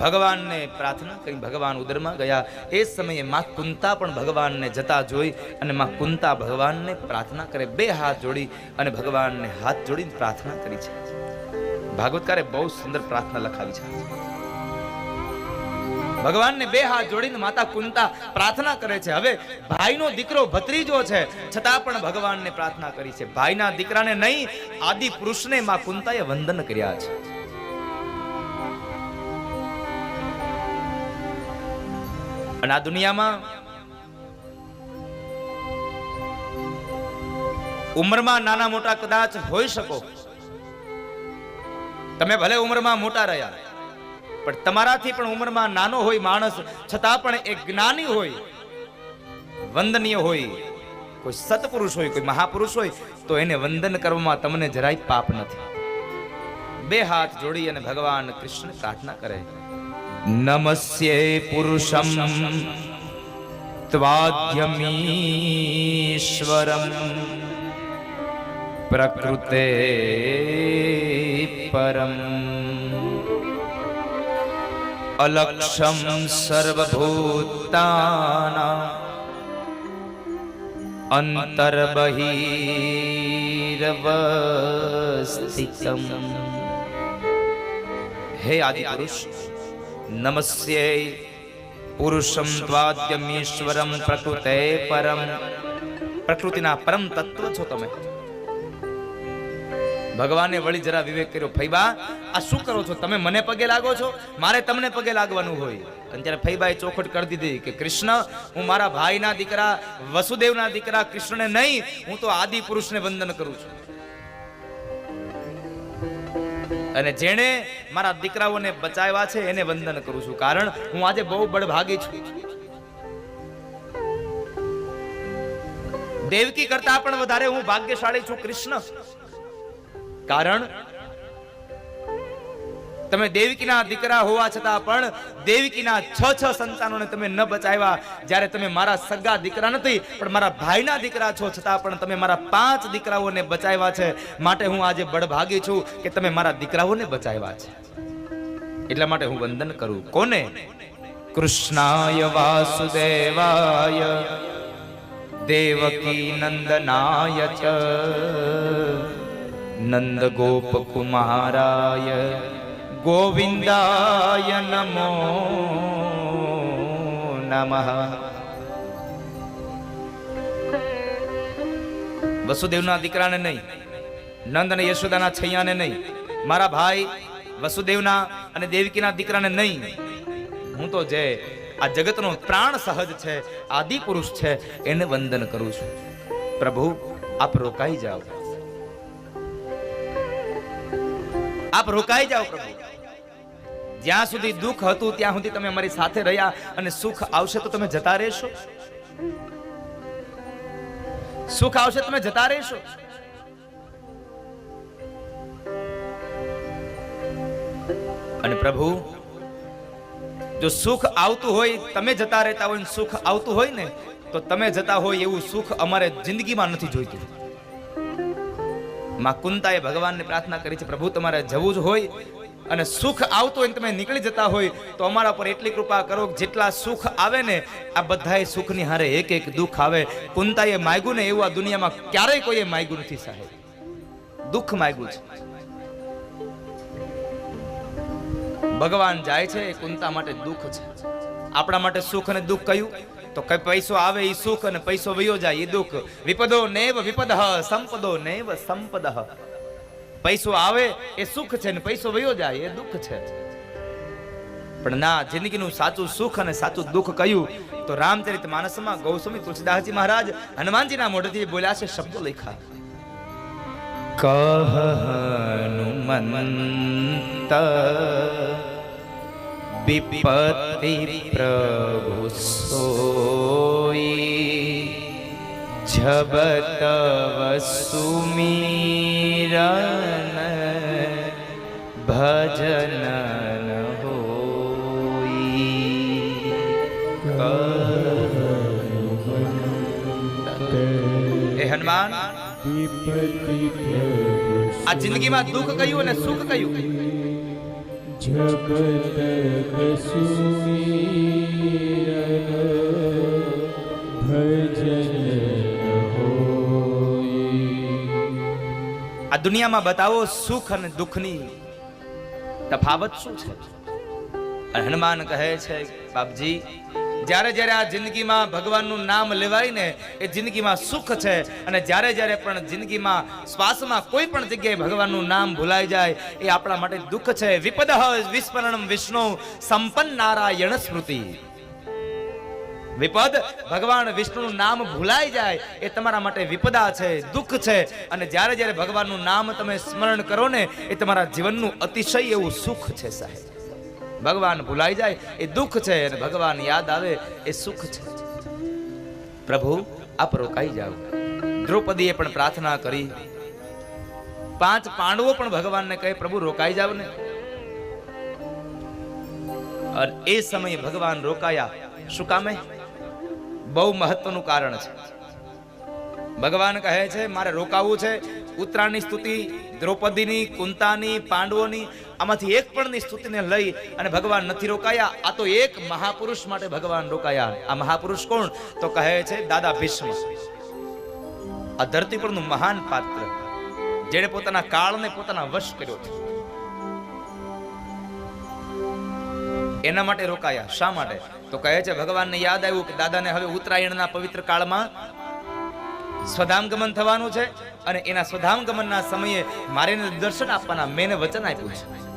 ભગવાનને પ્રાર્થના કરી ભગવાન ઉદરમાં ગયા. એ સમયે માં કુંતા પણ ભગવાનને જતા જોઈ અને માં કુંતા ભગવાનને પ્રાર્થના કરે, બે હાથ જોડી અને ભગવાનને હાથ જોડીને પ્રાર્થના કરી છે. ભાગવતકારે બહુ સુંદર પ્રાર્થના લખાવી છે. ભગવાનને બે હાથ જોડીને માતા કુંતા પ્રાર્થના કરે છે. હવે ભાઈનો દીકરો ભત્રીજો છે, છતાં પણ ભગવાનને પ્રાર્થના કરી છે. ભાઈના દીકરાને નહીં, આદિ પુરુષને માં કુંતાએ વંદન કર્યા છે. અને આ દુનિયામાં ઉંમરમાં નાના મોટા કદાચ હોઈ શકો. તમે ભલે ઉંમરમાં મોટા રહ્યા, પણ તમારાથી પણ ઉંમરમાં નાનો હોય માણસ, છતાં પણ એક જ્ઞાની હોય, વંદનીય હોય, કોઈ સત્પુરુષ હોય, કોઈ મહાપુરુષ હોય, તો એને વંદન કરવામાં તમને જરાય પાપ નથી. બે હાથ જોડી અને ભગવાન કૃષ્ણ પ્રાર્થના કરે. નમસ્યે પુરુષમ ત્વાદ્યમીશ્વરમ પ્રકૃતે પરમ અલક્ષમ સર્વભૂતાના અંતર્બહિરવસ્થિતમ હે આદિ પુરુષ નમસ્યે પુરુષમ ત્વાદ્યમીશ્વરમ પ્રકૃતે પરમ પ્રકૃતિના પરમ તત્વ છો તમે ભગવાને વળી જરા વિવેક કર્યો, ફૈબા, આ શું કરો છો? તમે મને પગે લાગો છો? મારે તમને પગે લાગવાનું હોય. અને ત્યારે ફૈબાએ ચોખટ કરી દીધી કે, કૃષ્ણ, હું મારા ભાઈના દીકરા, વસુદેવના દીકરા કૃષ્ણને નહીં, હું તો આદિ પુરુષને વંદન કરું છું. અને જેણે મારા દીકરાઓને બચાવ્યા છે, એને વંદન કરું છું. કારણ હું આજે બહુ બળભાગી છું. દેવકી કરતા પણ વધારે હું ભાગ્યશાળી છું, કૃષ્ણ. કારણ તમે દેવકીના દીકરા હોવા છતાં પણ દેવકીના છ છ સંતાનોને તમે ન બચાવ્યા. જ્યારે તમે મારા સગા દીકરા નથી, પણ મારા ભાઈના દીકરા છો, છતાં પણ તમે મારા પાંચ દીકરાઓને બચાવ્યા છે. માટે હું આજે બળભાગી છું કે તમે મારા દીકરાઓને બચાવ્યા છે. એટલા માટે હું વંદન કરું. કોને? કૃષ્ણાય વાસુદેવાય, દેવકી નંદનાય નંદ ગોપ કુમારાય. ગોવિંદાય નમો નમઃ વસુદેવના દીકરાને નહીં નંદ અને યશોદાના છૈયાને નહીં મારા ભાઈ વસુદેવના અને દેવકીના દીકરાને નહીં હું તો જે આ જગતનો પ્રાણ સહજ છે આદિ પુરુષ છે એને વંદન કરું છું પ્રભુ આપ રોકાઈ જાઓ આપ રોકાઈ જાઓ પ્રભુ જ્યાં સુધી દુઃખ હતું, ત્યાં સુધી તમે અમારી સાથે રહ્યા અને સુખ આવશે તો તમે જતા રહેશો. સુખ આવશે તમે જતા રહેશો. અને પ્રભુ, જો સુખ આવતું હોય, તમે જતા રહેતા હોય સુખ આવતું હોય ને, તો તમે જતા હોય એવું સુખ અમારે જિંદગીમાં નથી જોઈતું. માં કુંતાએ ભગવાનને પ્રાર્થના કરી છે, પ્રભુ, તમારે જવું જ હોય અને સુખ આવતું હોય તમે નીકળી જતા હોય, તો અમારા પર એટલી કૃપા કરો જેટલા સુખ આવે ને, આ બધાય સુખની હારે એક એક દુઃખ આવે. કુંતાએ માગ્યું ને એવું આ દુનિયામાં ક્યારેય કોઈએ માગ્યું નથી સાહેબ. દુઃખ માગ્યું છે. ભગવાન જાય છે એ કુંતા માટે દુઃખ છે. આપણા માટે સુખ અને દુઃખ કયું? તો કઈ પૈસો આવે એ સુખ અને પૈસો વયો જાય એ દુઃખ. વિપદો નેવ વિપદ, સંપદો નેવ સંપદ. પૈસો આવે, એ સુખ છે ને પૈસો વયો જાય, એ દુઃખ છે. પણ ના, જિંદગીનું સાચું સુખ અને સાચું દુઃખ કયું? તો રામચરિત માનસમાં ગૌસ્વામી તુલસીદાસજી મહારાજ હનુમાનજીના મોઢેથી બોલ્યા છે, શબ્દો લખ્યા. કહ હનુમંત, વિપત્તિ પ્રભુ સોઈ. જબત સુમીરન ભજન હોઈ એ હનુમાન આ જિંદગીમાં દુઃખ કયું અને સુખ કયું જગત કસુમીરન દુનિયામાં બતાવો સુખ અને દુઃખની તફાવત શું છે? હનુમાન કહે છે, બાપજી, જ્યારે જ્યારે આ જિંદગીમાં ભગવાનનું નામ લેવાય ને એ જિંદગીમાં સુખ છે અને જ્યારે જ્યારે પણ જિંદગીમાં શ્વાસમાં કોઈ પણ જગ્યાએ ભગવાનનું નામ ભૂલાઈ જાય, એ આપણા માટે દુઃખ છે. વિપદ વિસ્મરણમ વિષ્ણુ સંપન્ન નારાયણ સ્મૃતિ. વિપદ? ભગવાન વિષ્ણુનું નામ ભૂલાઈ જાય એ તમારા માટે વિપદા છે, દુઃખ છે. અને જ્યારે જ્યારે ભગવાનનું નામ તમે સ્મરણ કરો ને, એ તમારા જીવનનું અતિશય એવું સુખ છે સાહેબ. ભગવાન ભૂલાઈ જાય એ દુઃખ છે અને ભગવાન યાદ આવે એ સુખ છે. પ્રભુ, આપ રોકાઈ જાઓ. દ્રૌપદીએ પણ પ્રાર્થના કરી. પાંચ પાંડવો પણ ભગવાનને કહે, પ્રભુ, રોકાઈ જાવ ને. અને એ સમયે ભગવાન રોકાયા. શું કામે? બહુ મહત્વનું કારણ છે. ભગવાન કહે છે, મારે રોકાવું છે. ઉત્તરાયણની સ્તુતિ, દ્રૌપદીની, કુંતાની, પાંડવોની, આમાંથી એક પણની સ્તુતિને લઈ અને ભગવાન નથી રોકાયા. આ તો એક મહાપુરુષ માટે ભગવાન રોકાયા. આ મહાપુરુષ કોણ? તો કહે છે, દાદા ભીષ્મ. આ ધરતી પરનું મહાન પાત્ર, જેણે પોતાના કાળને પોતાના વશ કર્યો છે. એના માટે રોકાયા. શા માટે? તો કહે છે, ભગવાનને યાદ આવ્યું કે દાદાને હવે ઉત્તરાયણના પવિત્ર કાળમાં સ્વધામ ગમન થવાનું છે અને એના સ્વધામ ગમનના સમયે મારે દર્શન આપવાના મેં વચન આપ્યું છે.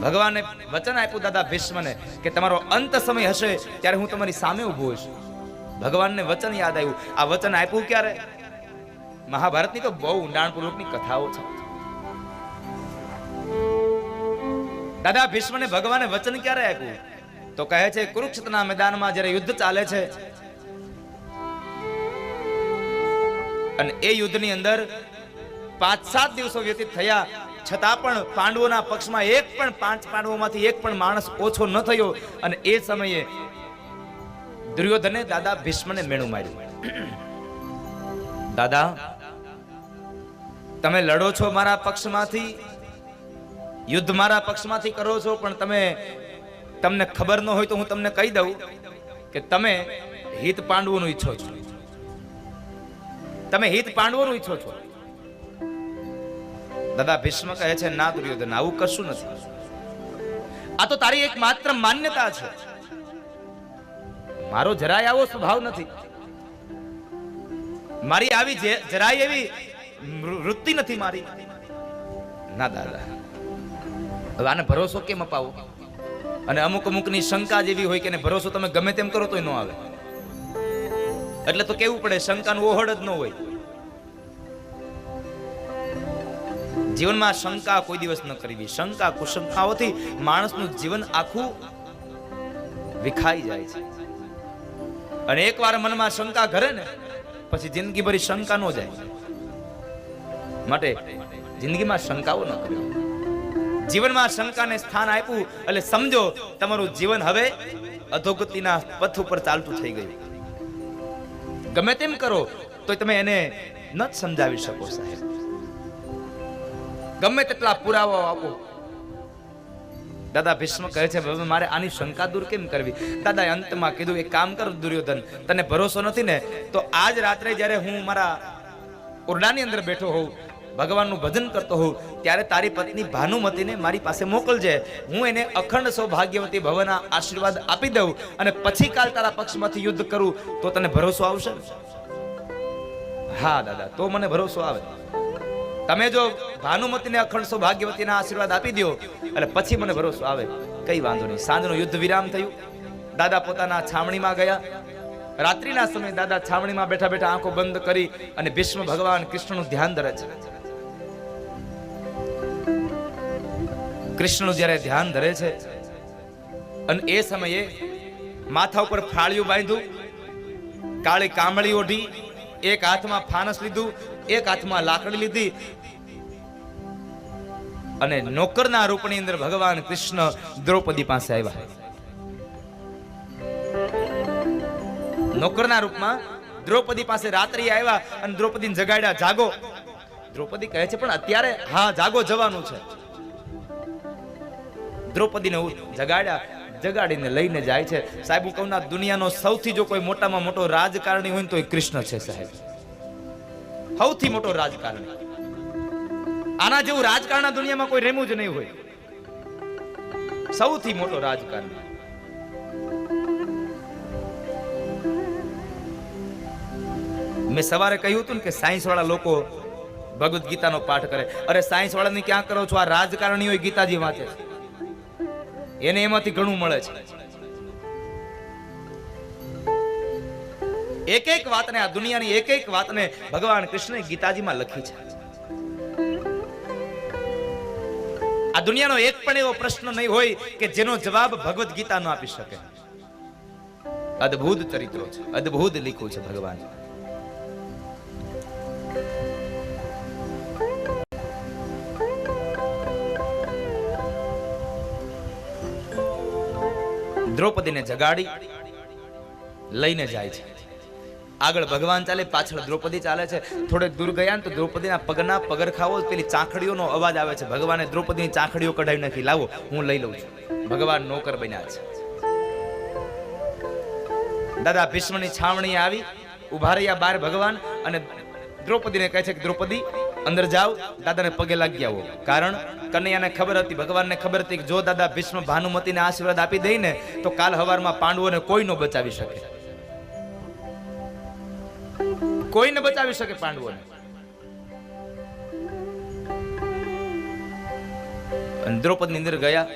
ભગવાને વચન આપ્યું, દાદા ભીષ્મને કે તમારો અંત સમય હશે ત્યારે હું તમારી સામે ઊભો હોઈશ. ભગવાનને વચન યાદ આવ્યું. આ વચન આપ્યું ક્યારે? મહાભારતની તો બહુ ઊંડાણપૂર્વકની કથાઓ છે. દાદા, ભીષ્મને ભગવાને વચન ક્યારે આપ્યું? તો કહે છે, કુરુક્ષેત્રના મેદાનમાં જ્યારે યુદ્ધ ચાલે છે, અને એ યુદ્ધની અંદર પાંચ સાત દિવસો વ્યતીત થયા, છતાં પણ પાંડવોના પક્ષમાં એક પણ પાંચ પાંડવોમાંથી એક પણ માણસ ઓછો ન થયો, અને એ સમયે દુર્યોધને દાદા ભીષ્મને મેણું માર્યું. દાદા, તમે લડો છો મારા પક્ષમાંથી? યુદ્ધ મારા પક્ષમાંથી કરો છો, પણ તમે તમને ખબર ન હોય તો હું તમને કહી દઉં કે તમે હિત પાંડવોનું ઈચ્છો છો. તમે હિત પાંડવોનું ઈચ્છો છો. દાદા ભીષ્મ કહે છે, ના દુર્યોધન, આવું કશું નથી. આ તો તારી એક માત્ર માન્યતા છે. મારો જરાય આવો સ્વભાવ નથી. મારી આવી જરાય એવી વૃત્તિ નથી મારી. ના દાદા. હવે આને ભરોસો કેમ અપાવો? અને અમુક અમુકની શંકા જેવી હોય કે ભરોસો તમે ગમે તેમ કરો તોય ન આવે. એટલે તો કેવું પડે, શંકાનું ઓહડ જ ન હોય. જીવનમાં શંકા કોઈ દિવસ ન કરવી. શંકા કુશંકાઓથી માણસનું જીવન આખું વિખાઈ જાય છે. અને એકવાર મનમાં શંકા ઘરે ને, પછી જિંદગી ભરી શંકા ન જાય. માટે જિંદગીમાં શંકાઓ ન કરવી જીવનમાં શંકાને સ્થાન આપ્યું, એટલે સમજો, તમારું જીવન હવે અધોગતિના પથ ઉપર ચાલતું થઈ ગયું. ગમે તેમ કરો, તો તમે એને ન સમજાવી શકો, સાહેબ. ગમે તેટલા પુરાવાઓ આપો. દાદા ભીષ્મ કહે છે, હવે મારે આની શંકા દૂર કેમ કરવી? દાદા અંતમાં કીધું, એક કામ કર દુર્યોધન, તને ભરોસો નથી ને, તો આજ રાત્રે જ્યારે હું મારા ઓરડાની અંદર બેઠો હોઉં ભગવાનનું ભજન કરતો હોઉં, ત્યારે તારી પત્ની ભાનુમતીને મારી પાસે મોકલજે. હું એને અખંડ સૌભાગ્યવતી ભવના આશીર્વાદ આપી દઉં અને પછી કાલ તારા પક્ષમાંથી યુદ્ધ કરું, તો તને ભરોસો આવશે હા, દાદા, તો મને ભરોસો આવે. તમે જો ભાનુમતીને અખંડ સૌભાગ્યવતીના આશીર્વાદ આપી દો એટલે પછી મને ભરોસો આવે. કઈ વાંધો નહીં. સાંજનું યુદ્ધ વિરામ થયું. દાદા પોતાના છાવણીમાં ગયા. રાત્રિના સમયે દાદા છાવણીમાં બેઠા બેઠા આંખો બંધ કરી અને ભીષ્મ ભગવાન કૃષ્ણનું ધ્યાન ધરે છે. કૃષ્ણનું જ્યારે ધ્યાન ધરે છે, અને એ સમયે માથા ઉપર ફાળિયું બાંધ્યું, કાળી કામળી ઓઢી, એક હાથમાં ફાનસ લીધું, એક હાથમાં લાકડી લીધી, અને નોકરના રૂપની અંદર ભગવાન કૃષ્ણ દ્રૌપદી પાસે આવ્યા. નોકરના રૂપમાં દ્રૌપદી પાસે રાત્રિ આવ્યા, અને દ્રૌપદીને જગાડ્યા, જાગો. દ્રૌપદી કહે છે, પણ અત્યારે હા, જાગો જવાનું છે. દ્રૌપદીને જગાડ્યા. જગાડીને લઈને જાય છે. સાહેબ, હું કહું દુનિયાનો સૌથી જો કોઈ મોટામાં મોટો રાજકારણી હોય ને તો એ કૃષ્ણ છે, સાહેબ. સૌથી મોટો રાજકારણી. આના જેવું રાજકારણ દુનિયામાં કોઈ રેમું જ નહીં હોય. સૌથી મોટો રાજકારણી. મેં સવારે કહ્યું હતું ને કે સાયન્સ વાળા લોકો ભગવદ્ ગીતાનો પાઠ કરે. અરે સાયન્સ વાળાની ક્યાં કરો છો? આ રાજકારણીઓ ગીતાજી વાંચે છે. એને એમાંથી ઘણું મળે છે. એક એક વાતને આ દુનિયાની એક એક વાતને ભગવાન કૃષ્ણે ગીતાજીમાં લખી છે. આ દુનિયાનો એક પણ એવો પ્રશ્ન નહીં હોય કે જેનો જવાબ ભગવદ્ ગીતા ન આપી શકે. અદ્ભુત ચરિત્રો છે. અદ્ભુત લીખું છે ભગવાન. દ્રૌપદીને જગાડી, લઈને જાય છે. આગળ ભગવાન ચાલે, પાછળ દ્રૌપદી ચાલે છે. થોડેક દૂર ગયા ને તો દ્રૌપદીના પગના પગરખાઓ પેલી ચાંખડીઓનો અવાજ આવે છે. ભગવાને દ્રૌપદીની ચાંખડીઓ કઢાવી નાખી, લાવો, હું લઈ લઉં છું. ભગવાન નોકર બન્યા છે. દાદા, ભીષ્મની છાવણી આવી ઊભા રહ્યા બાર ભગવાન અને દ્રૌપદીને કહે છે કે દ્રૌપદી અંદર જાઓ, દાદાને પગે લાગી આવો. કારણ કનૈયાને ખબર હતી, ભગવાનને ખબર હતી કે જો દાદા ભીષ્મ ભાનુમતીને આશીર્વાદ આપી દઈ ને તો કાલ હવારમાં પાંડવોને કોઈ ન બચાવી શકે. કોઈ ન બચાવી શકે પાંડવોને. દ્રૌપદની દ્રૌપદી અંદર ગયા.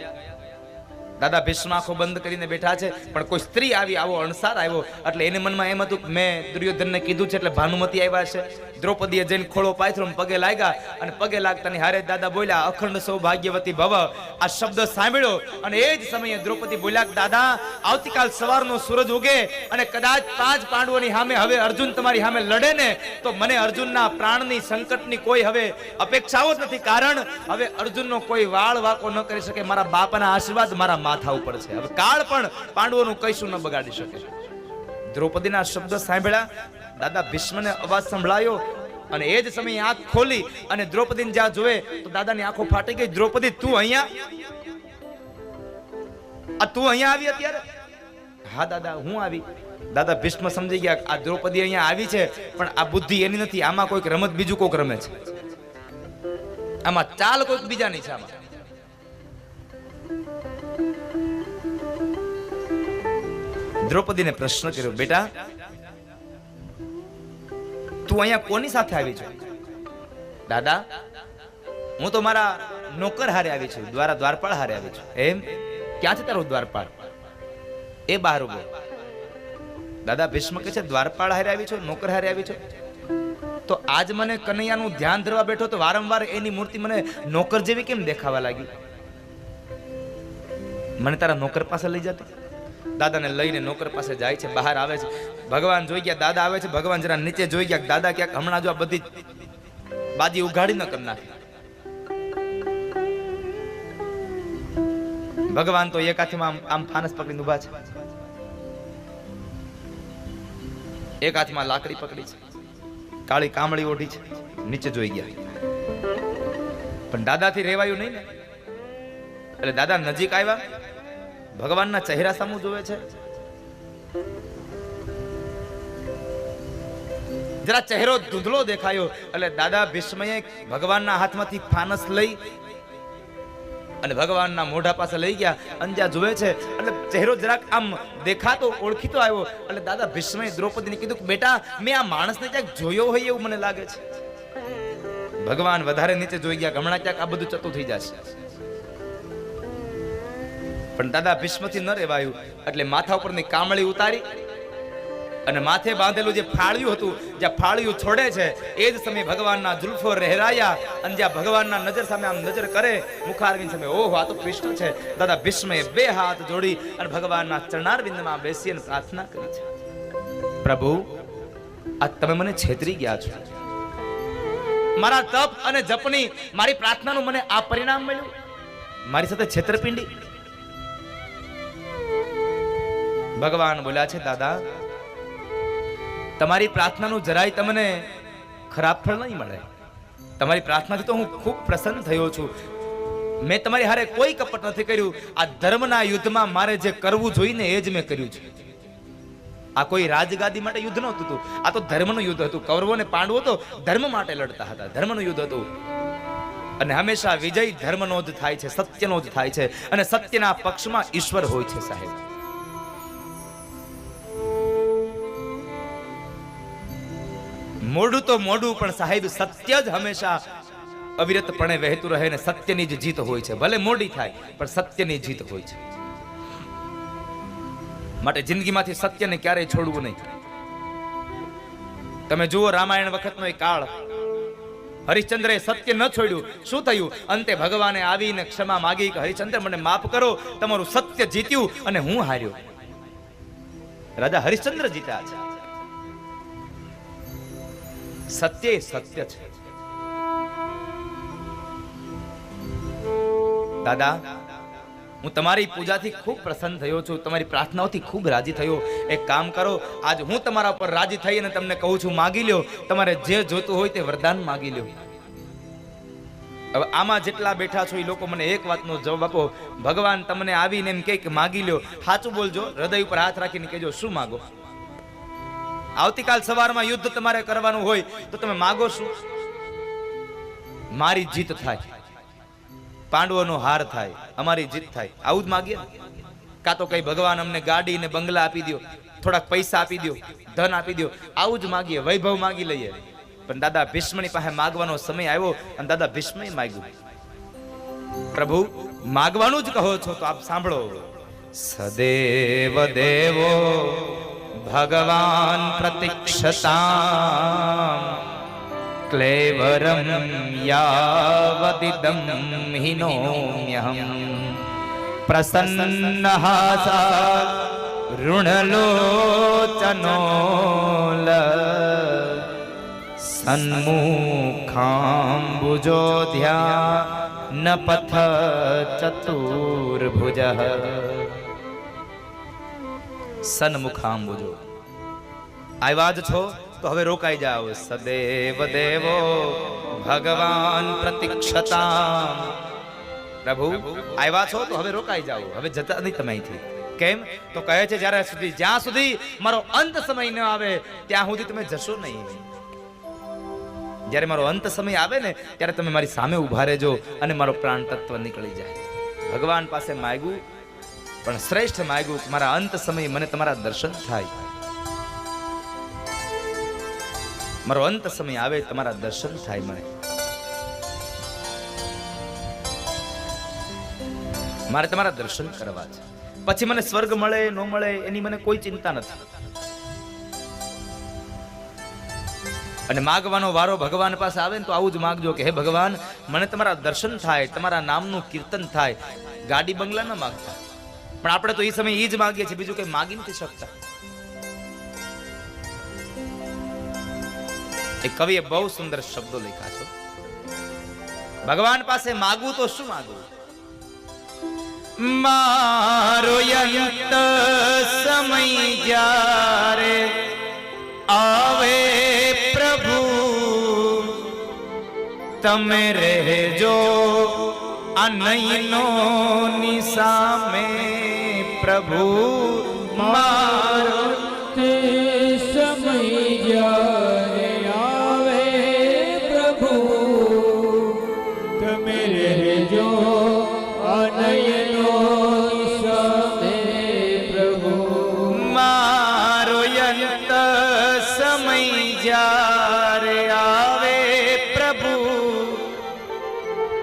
દાદા ભીષ્મ આંખો બંધ કરીને બેઠા છે, પણ કોઈ સ્ત્રી આવી, આવો અણસાર આવ્યો. એટલે એને મનમાં એમ હતું મેં દુર્યોધનને કીધું છે એટલે ભાનુમતી આવ્યા છે. દ્રૌપદીએ જઈને ખોળો પાથરો પગે લાગ્યા અને પગે લાગતાની હારે દાદા બોલ્યા, અખંડ સૌભાગ્યવતી ભવ. આ શબ્દ સાંભળ્યો અને એ જ સમયે દ્રૌપદી બોલ્યા દાદા, આવતીકાલ સવારનો સૂરજ ઉગે અને કદાચ પાંચ પાંડવોની સામે હવે અર્જુન તમારી સામે લડે ને, તો મને અર્જુનના પ્રાણની સંકટની કોઈ હવે અપેક્ષાઓ જ નથી. કારણ હવે અર્જુનનો કોઈ વાળ વાકો ન કરી શકે, મારા બાપાના આશીર્વાદ, મારા માથા ઉપર છે. હવે કાળ પણ પાંડવોનું કઈશું ન બગાડી શકે. દ્રૌપદીના શબ્દ સાંભળ્યા, દાદા ભીષ્મને અવાજ સંભળાયો અને એ જ સમયે આંખ ખોલી અને દ્રૌપદીને જ્યાં જોવે તો દાદાની આંખો ફાટી ગઈ. દ્રૌપદી, તું અહીંયા? આ તું અહીંયા આવી અત્યારે? હા, દાદા, હું આવી. દાદા ભીષ્મ સમજી ગયા આ દ્રૌપદી અહીંયા આવી છે, પણ આ બુદ્ધિ એની નથી. આમાં કોઈક રમત બીજું કોઈક રમે છે. આમાં ચાલ કોઈક બીજાની છે આમાં. દ્રૌપદીને પ્રશ્ન કર્યો, બેટા, તું અહીંયા કોની સાથે આવી છે? દાદા, હું તો મારા નોકર હારે આવી છું, દ્વારા દ્વારપાળ હારે આવી છું. એમ? ક્યાં છે તારો દ્વારપાળ? એ બહાર ઊભો. દાદા, ભીષ્મ કહે છે, દ્વારપાળ હારે આવી છો, નોકર હારે આવી છો? તો આજ મને કનૈયાનું ધ્યાન ધરવા બેઠો, તો વારંવાર એની મૂર્તિ મને નોકર જેવી કેમ દેખાવા લાગી મને તારા નોકર પાસે લઈ જતી? દાદાને લઈને નોકર પાસે જાય છે, બહાર આવે છે. ભગવાન જોઈ ગયા, દાદા આવે છે, ભગવાન જરા નીચે જોઈ ગયા, દાદા ક્યાંક હમણાં જો આ બધી બાજી ઉઘાડી ન કરી નાખે. ભગવાન તો એક હાથમાં આમ આમ ફાનસ પકડીને ઊભા છે. એક હાથમાં લાકડી પકડી છે. કાળી કામળી ઓઢી છે. નીચે જોઈ ગયા. પણ દાદાથી રેવાયું નહીં ને? એટલે દાદા નજીક આવ્યા. ભગવાનના ચહેરા સામું જોવે છે. જરા ચહેરો ધૂંધળો દેખાયો. એટલે દાદા ભીષ્મએ ભગવાનના હાથમાંથી ફાનસ લઈ અને ભગવાનના મોઢા પાસે લઈ ગયા. અંજા જોવે છે. એટલે ચહેરો જરાક આમ દેખાતો, ઓળખીતો આવ્યો. એટલે દાદા ભીષ્મએ દ્રૌપદીને કીધું કે, બેટા, મેં આ માણસને ક્યાંક જોયો હોય એવું મને લાગે છે. ભગવાન વધારે નીચે જોઈ ગયા. હમણાં ક્યાંક આ બધું ચતું થઈ જશે. પણ દાદા ભીષ્મથી ન રેવાયું, એટલે માથા ઉપરની કામળી ઉતારી અને માથે બાંધેલું જે ફાળિયું હતું, જ્યાં ફાળિયું છોડે છે, એ જ સમયે ભગવાનના જુલ્ફો રહેરાયા અને જ્યાં ભગવાનના નજર સામે આમ નજર કરે, મુખારવિંદ સામે, ઓહો, આ તો કૃષ્ણ છે. દાદા ભીષ્મએ બે હાથ જોડી અને ભગવાનના ચરણારવિંદમાં બેસી અને પ્રાર્થના કરી છે. પ્રભુ આ તમે મને છેતરી ગયા છો. મારા તપ અને જપની મારી પ્રાર્થનાનું મને આ પરિણામ મળ્યું? મારી સાથે છેતરપિંડી? ભગવાન બોલ્યા છે, દાદા, તમારી પ્રાર્થનાનું જરાય તમને ખરાબ ફળ નહીં મળે. તમારી પ્રાર્થનાથી તો હું ખૂબ પ્રસન્ન થયો છું. મેં તમારી હારે કોઈ કપટ નથી કર્યું. આ ધર્મના યુદ્ધમાં મારે જે કરવું જોઈને એ જ મેં કર્યું છે. આ કોઈ રાજગાદી માટે યુદ્ધ નહોતું હતું આ તો ધર્મનું યુદ્ધ હતું. કૌરવો ને પાંડવો તો ધર્મ માટે લડતા હતા. ધર્મનું યુદ્ધ હતું. અને હંમેશા વિજય ધર્મનો જ થાય છે, સત્યનો જ થાય છે. અને સત્યના પક્ષમાં ઈશ્વર હોય છે, સાહેબ. મોઢું તો મોઢું, પણ સાહેબ સત્ય જ હંમેશા અવિરતપણે વહેતું રહે ને સત્યની જ જીત હોય છે. ભલે મોડી થાય, પણ સત્યની જીત હોય છે. માટે જિંદગીમાંથી સત્યને ક્યારેય છોડવું નહીં. તમે જુઓ, રામાયણ વખતનો એ કાળ. હરિશ્ચંદ્રએ સત્ય ન છોડ્યું. શું થયું? અંતે ભગવાને આવીને ક્ષમા માગી કે, હરિશ્ચંદ્ર, મને માફ કરો. તમારું સત્ય જીત્યું અને હું હાર્યો. રાજા હરિશ્ચંદ્ર જીત્યા છે. સત્ય સત્ય છે. દાદા, હું તમારી પૂજાથી ખૂબ પ્રસન્ન થયો છું, તમારી પ્રાર્થનાઓથી ખૂબ રાજી થયો. એક કામ કરો, આજ હું તમારા પર રાજી થઈ અને તમને કહું છું, માગી લ્યો. તમારે જે જોતું હોય તે વરદાન માગી લ્યો. હવે આમાં જેટલા બેઠા છો એ લોકો મને એક વાતનો જવાબ આપો. ભગવાન તમને આવીને એમ કે માગી લ્યો. સાચું બોલજો, હૃદય ઉપર હાથ રાખીને કહેજો, શું માગો? આવતીકાલ સવારમાં યુદ્ધ તમારે કરવાનું હોય તો તમે માગો શું મારી જીત થાય. પાંડવોનો હાર થાય. અમારી જીત થાય. આવું જ માગીએ કાં તો કઈ ભગવાન અમને ગાડી ને બંગલા આપી દો થોડાક પૈસા આપી દો ધન આપી દો આવું જ માગીએ, વૈભવ માગી લઈએ. પણ દાદા ભીષ્મની પાસે માગવાનો સમય આવ્યો અને દાદા ભીષ્મએ માગ્યું. પ્રભુ, માગવાનું જ કહો છો તો આપ સાંભળો. સદેવ દેવો ભગવાન પ્રતિક્ષતા ક્લેવરમ યાવદિદમ હિનોમ્યહમ પ્રસન્નહાસા ઋણલોચનોલ સન્મુખાંબુજોધ્યા ન પથ ચતુર્ભુજ સન્મુખાંબુજો। આવ્યા જ છો? તો હવે રોકાઈ જાઓ, સદેવ દેવો, ભગવાન પ્રતિક્ષતા પ્રભુ આવ્યા છો? તો હવે રોકાઈ જાઓ, હવે જતા નહીં તમે અહીંથી। કેમ? તો કહે છે, જ્યારે સુધી, જ્યાં સુધી મારો અંત સમય ન આવે, ત્યાં સુધી તમે જશો નહીં. જ્યારે મારો અંત સમય આવે ને, ત્યારે તમે મારી સામે ઊભા રહેજો અને મારો પ્રાણ તત્વ નીકળી જાય. ભગવાન પાસે માગ્યું પણ શ્રેષ્ઠ માગ્યું કે મારા અંત સમયે મને તમારા દર્શન થાય. મારો અંત સમય આવે તમારા દર્શન થાય મને. મારે તમારા દર્શન કરવા છે. પછી મને સ્વર્ગ મળે, ન મળે, એની મને કોઈ ચિંતા નથી. અને માગવાનો વારો ભગવાન પાસે આવે ને તો આવું જ માગજો કે, હે ભગવાન, મને તમારા દર્શન થાય, તમારા નામનું કીર્તન થાય. ગાડી બંગલા ન માગતા. પણ આપણે તો એ સમય એ જ માગીએ છીએ, બીજું કઈ માગી નથી શકતા. એ કવિએ બહુ સુંદર શબ્દો લખ્યા છે. ભગવાન પાસે માગવું તો શું માગવું? મારો યંત સમય જ્યારે આવે પ્રભુ, તમે રહેજો આ નયનો ની સામે પ્રભુ મારો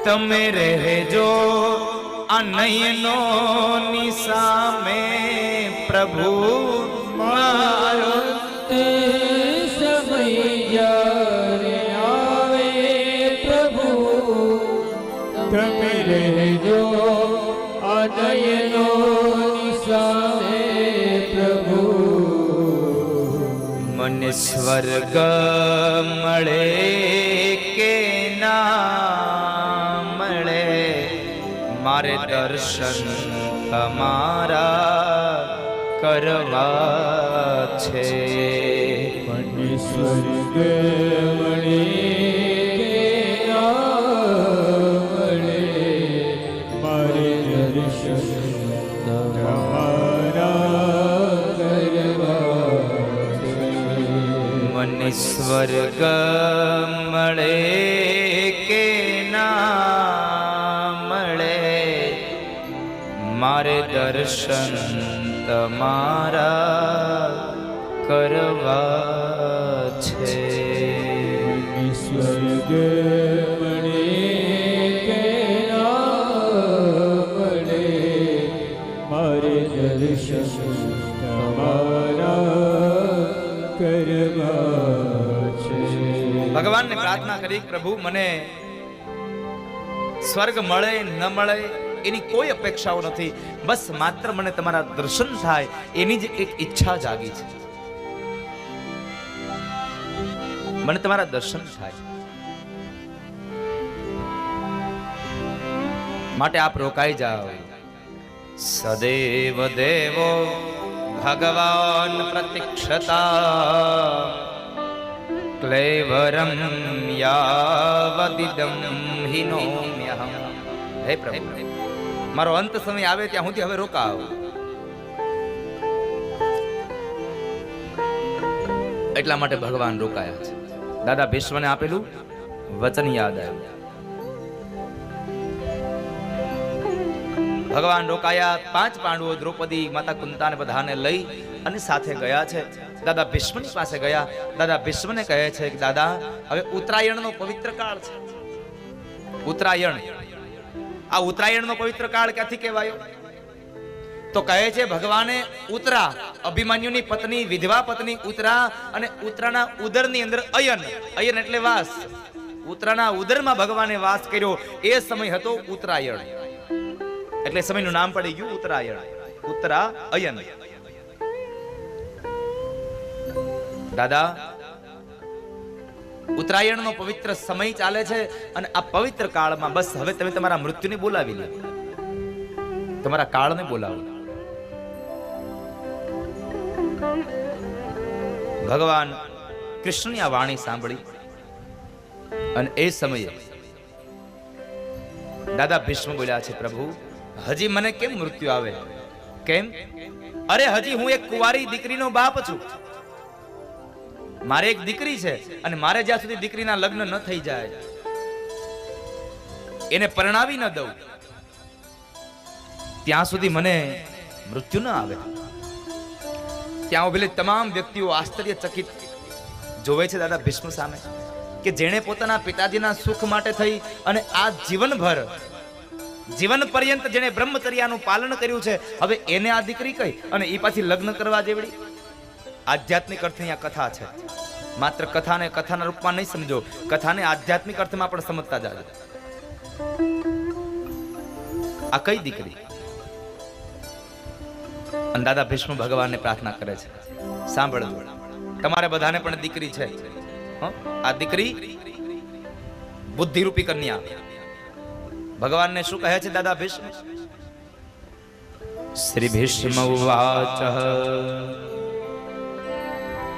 તમે રહેજો આ નયનો ની સામે પ્રભુ મારો. તે સમય જ્યારે આવે પ્રભુ તમે રહેજો અનયનો સામે પ્રભુ. મને સ્વર્ગ મળે મારે દર્શન અમારા કરવા છે. મારે દર્શન મને સ્વર્ગ મળે દર્શન તમારા કરવા છે. સ્વર્ગ મારે દર્શન તમારા કરવા છે. ભગવાનને પ્રાર્થના કરી પ્રભુ મને સ્વર્ગ મળે ન મળે એની કોઈ અપેક્ષાઓ નથી. બસ માત્ર મને તમારા દર્શન થાય, એની જ એક ઈચ્છા જાગી છે. મને તમારા દર્શન થાય. માટે આપ રોકાઈ જાઓ. સદેવ દેવો, ભગવાન પ્રતિક્ષતા ક્લેવરમ યાવદિદમ હિનોમ્યહમ. હે પ્રભુ. મારો અંત સમય આવે ત્યાં સુધી હવે રોકાવ. એટલા માટે ભગવાન રોકાયા છે. દાદા ભીષ્મને આપેલું વચન યાદ આવ્યું. ભગવાન રોકાયા, પાંચ પાંડવો દ્રૌપદી, માતા કુંતાને બધાને લઈ અને સાથે ગયા છે. દાદા ભીષ્મની પાસે ગયા. દાદા ભીષ્મને કહે છે કે, દાદા, હવે ઉત્તરાયણનો પવિત્ર કાળ છે. ઉત્તરાયણ આ ઉત્તરાયણનો પવિત્ર કાળ ક્યાંથી કહેવાયો? તો કહે છે, ભગવાને ઉતરા અભિમન્યુની પત્ની, વિધવા પત્ની ઉતરા અને ઉતરાના ઉદરની અંદર અયન અયન એટલે વાસ. ઉતરાના ઉદરમાં ભગવાને વાસ કર્યો. એ સમય હતો ઉત્તરાયણ. એટલે સમયનું નામ પડી ગયું ઉત્તરાયણ. ઉત્તરા અયન. દાદા ઉત્તરાયણનો પવિત્ર સમય ચાલે છે અને આ પવિત્ર કાળમાં બસ હવે તમે તમારા મૃત્યુને બોલાવી લો. તમારા કાળને બોલાવો. ભગવાન કૃષ્ણની આ વાણી સાંભળી અને એ સમયે દાદા ભીષ્મ બોલ્યા છે, પ્રભુ, હજી મને કેમ મૃત્યુ આવે? કેમ? અરે હજી હું એક કુંવારી દીકરીનો બાપ છું. મારે એક દીકરી છે અને મારે જ્યાં સુધી દીકરીના લગ્ન ન થઈ જાય, એને પરણાવી ન દઉં. ત્યાં સુધી મને મૃત્યુ ન આવે. ત્યાં ઉભેલી તમામ વ્યક્તિઓ આશ્ચર્યચકિત જોવે છે દાદા ભીષ્મ સામે, કે જેણે પોતાના પિતાજીના સુખ માટે થઈ અને આ જીવનભર, જીવન પર્યંત જેણે બ્રહ્મચર્યાનું પાલન કર્યું છે, હવે એને આ દીકરી કઈ? અને એ પાછી લગ્ન કરવા જેવડી? આધ્યાત્મિક અર્થે અહીંયા કથા છે. માત્ર કથાને કથાના રૂપમાં નહીં સમજો, કથાને આધ્યાત્મિક અર્થમાં પણ સમજતા જાજો. આ કઈ દીકરી? અને દાદા ભીષ્મ ભગવાનને પ્રાર્થના કરે છે. સાંભળજો. તમારે બધાને પણ દીકરી છે? આ દીકરી બુદ્ધિરૂપી કન્યા. ભગવાનને શું કહે છે દાદા ભીષ્મ? શ્રી ભીષ્મ ઉવાચ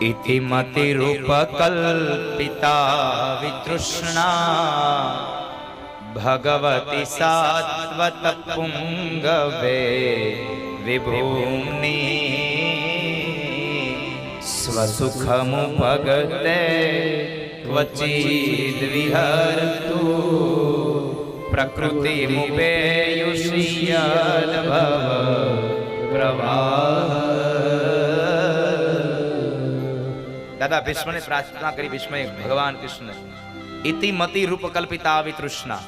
ઇતિ મતિરૂપકલ્પિતા વિતૃષ્ણા ભગવતી સાત્વત પુંગવે વિભૂમિ સ્વસુખમુપગતે ક્વચિદ દાદા ભીષ્મને પ્રાર્થના કરી ભીષ્મએ ભગવાન કૃષ્ણ ઇતિ મતિ રૂપ કલ્પિતા વિતૃષ્ણા.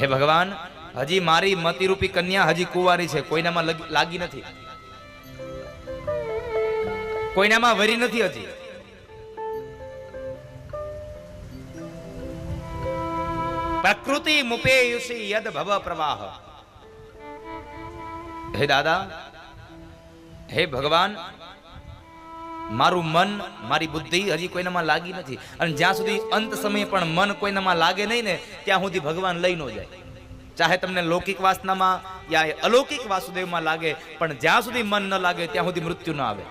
હે ભગવાન, હજી મારી મતિરૂપી કન્યા હજી કુંવારી છે, કોઈનામાં લાગી નથી. કોઈનામાં વરી નથી હજી. પ્રકૃતિ મુપેયુષી યદ ભવ પ્રવાહ. હે દાદા, હે ભગવાન મારું મન, મારી બુદ્ધિ હજી કોઈનામાં લાગી નથી. અને જ્યાં સુધી અંત સમયે પણ મન કોઈનામાં લાગે નહીં ને, ત્યાં સુધી ભગવાન લઈ ન જાય. ચાહે તમને લૌકિક વાસનામાં યા અલૌકિક વાસુદેવમાં લાગે, પણ જ્યાં સુધી મન ન લાગે, ત્યાં સુધી મૃત્યુ ન આવે.